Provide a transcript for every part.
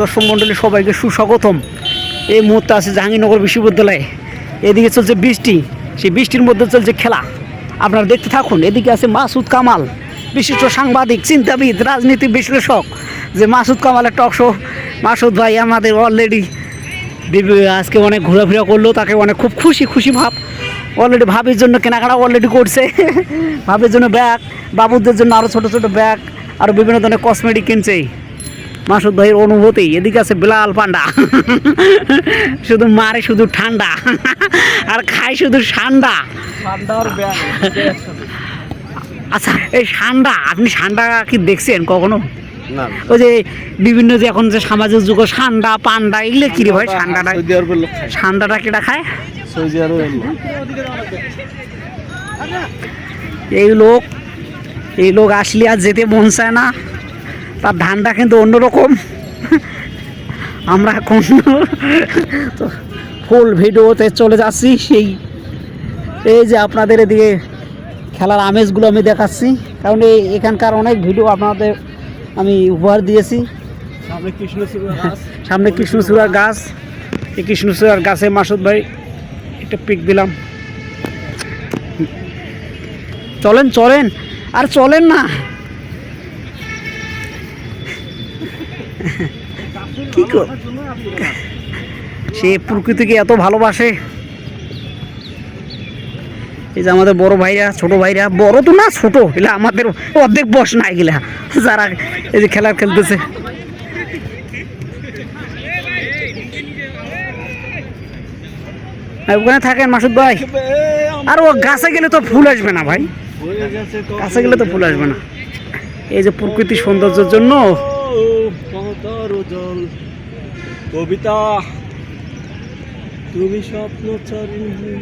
দর্শক মণ্ডলী সবাইকে সুস্বাগতম এই মুহূর্তে আছে জাহাঙ্গীরনগর বিশ্ববিদ্যালয়ে এদিকে চলছে বৃষ্টি সেই বৃষ্টির মধ্যে চলছে খেলা আপনারা দেখতে থাকুন এদিকে আছে মাসুদ কামাল বিশিষ্ট সাংবাদিক চিন্তাবিদ রাজনীতি বিশ্লেষক যে মাসুদ কামালের টক শো মাসুদ ভাই আমাদের অলরেডি আজকে অনেক ঘোরাফেরা করলো তাকে অনেক খুব খুশি খুশি ভাব অলরেডি ভাবির জন্য কেনাকাটা অলরেডি করছে ভাবির জন্য ব্যাগ বাবুদের জন্য আরও ছোটো ছোটো ব্যাগ আরও বিভিন্ন ধরনের কসমেটিক কিনছে মাসুদ ভাইয়ের অনুভূতি এদিকে আছে বিলাল পান্ডা শুধু মারে শুধু ঠান্ডা আর খায় শুধু ঠান্ডা আচ্ছা এই সান্ডা আপনি সান্ডা কি দেখছেন কখনো ওই যে বিভিন্ন যে এখন যে সামাজিক যুগ সান্ডা পান্ডা এগুলো কি রে ভাই সান্ডাটা সান্ডাটা কেটা খায় এই লোক এই লোক আসলে আর যেতে মন চায় না তার ধানটা কিন্তু অন্যরকম আমরা এখন ফুল ভিডিওতে চলে যাচ্ছি সেই এই যে আপনাদের এদিকে খেলার আমেজগুলো আমি দেখাচ্ছি কারণ এই এখানকার অনেক ভিডিও আপনাদের আমি উপহার দিয়েছি সামনে কৃষ্ণচূড়ার গাছ এই কৃষ্ণচূড়ার গাছে মাসুদ ভাই একটা পিক দিলাম চলেন চলেন আর চলেন না কি কর সে প্রকৃতিকে এত ভালোবাসে এই যে আমাদের বড় ভাইরা ছোট ভাইরা বড় তো না ছোট এলা আমাদের অর্ধেক বস না এগুলা যারা এই যে খেলা খেলতেছে ওখানে থাকেন মাসুদ ভাই আর ও গাছে গেলে তো ফুল আসবে না ভাই গাছে গেলে তো ফুল আসবে না এই যে প্রকৃতি সৌন্দর্যের জন্য কাঁতার জল কবিতা তুমি স্বপ্ন চারিণী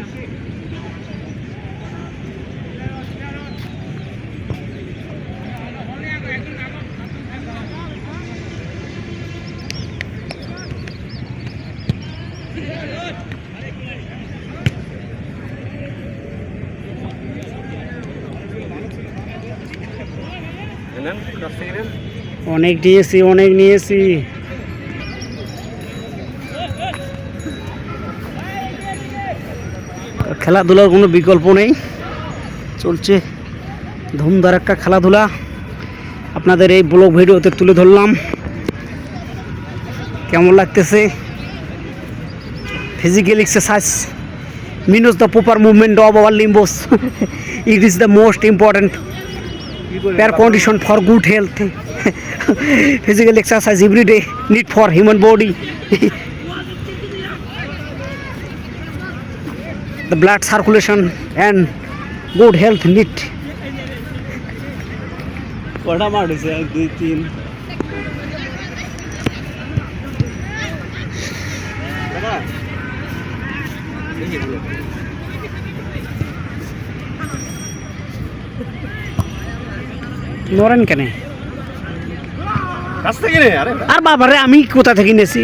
Thank অনেক নিয়েছি অনেক নিয়েছি খেলাধুলার কোনো বিকল্প নেই চলছে ধুমধার একটা খেলাধুলা আপনাদের এই ব্লগ ভিডিওতে তুলে ধরলাম কেমন লাগতেছে physical exercise is the proper movement of our limbs it is the most important Fair condition for good health, physical exercise every day, need for human body. The blood circulation and good health need. What am I doing? নড়েন কেন আর বাবা রে আমি কোথা থেকে নেছি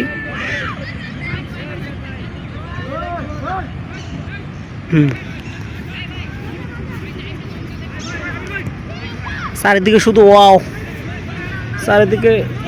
চারিদিকে শুধু ওয়াও চারিদিকে